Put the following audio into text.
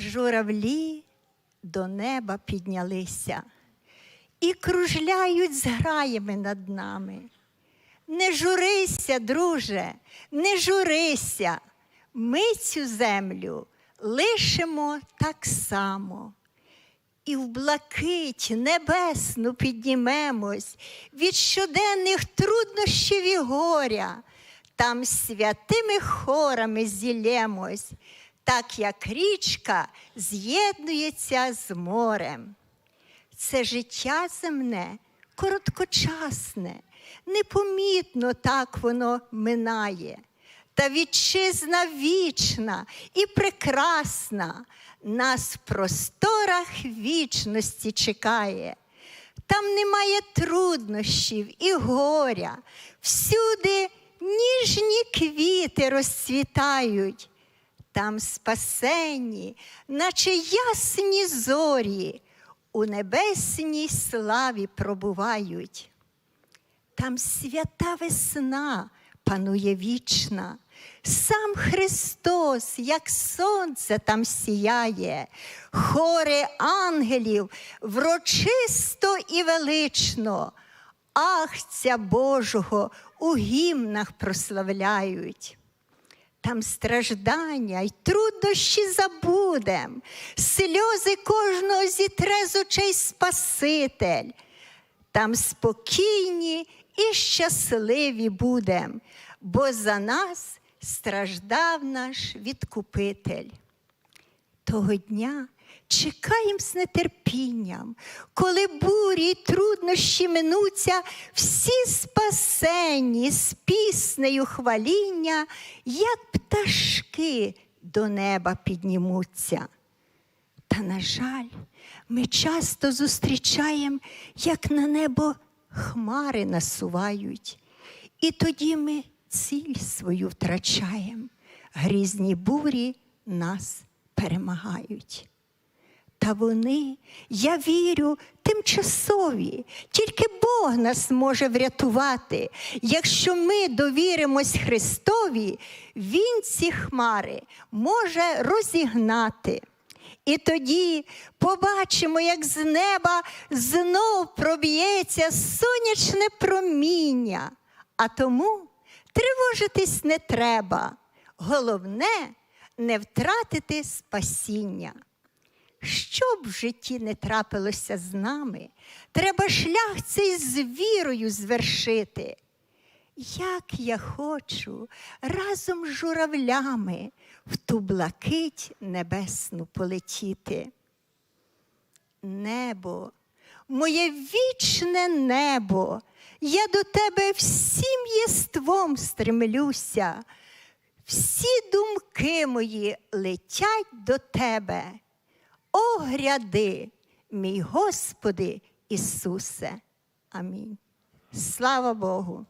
журавлі до неба піднялися і кружляють з граями над нами. Не журися, друже, не журися. Ми цю землю лишимо так само. І в блакить небесну піднімемось від щоденних труднощів і горя, там святими хорами зілємось, так як річка з'єднується з морем. Це життя земне короткочасне, непомітно так воно минає. Та вітчизна вічна і прекрасна нас в просторах вічності чекає. Там немає труднощів і горя, всюди ніжні квіти розцвітають. Там спасенні, наче ясні зорі, у небесній славі пробувають. Там свята весна панує вічна, сам Христос, як сонце там сіяє, хори ангелів врочисто і велично, ахця Божого у гімнах прославляють. Там страждання й труднощі забудем, сльози кожного зітре з очей Спаситель. Там спокійні і щасливі будем, бо за нас страждав наш відкупитель. Того дня чекаємо з нетерпінням, коли бурі й труднощі минуться, всі спасенні з піснею хваління, як пташки до неба піднімуться. Та, на жаль, ми часто зустрічаємо, як на небо хмари насувають, і тоді ми ціль свою втрачаємо, грізні бурі нас перемагають. Та вони, я вірю, тимчасові, тільки Бог нас може врятувати. Якщо ми довіримось Христові, Він ці хмари може розігнати. І тоді побачимо, як з неба знов проб'ється сонячне проміння. А тому тривожитись не треба. Головне не втратити спасіння. Що б в житті не трапилося з нами, треба шлях цей з вірою звершити. Як я хочу разом з журавлями в ту блакить небесну полетіти. Небо, моє вічне небо, я до тебе всім єством стремлюся, всі думки мої летять до тебе. О, гряди, мій Господи Ісусе. Амінь. Слава Богу.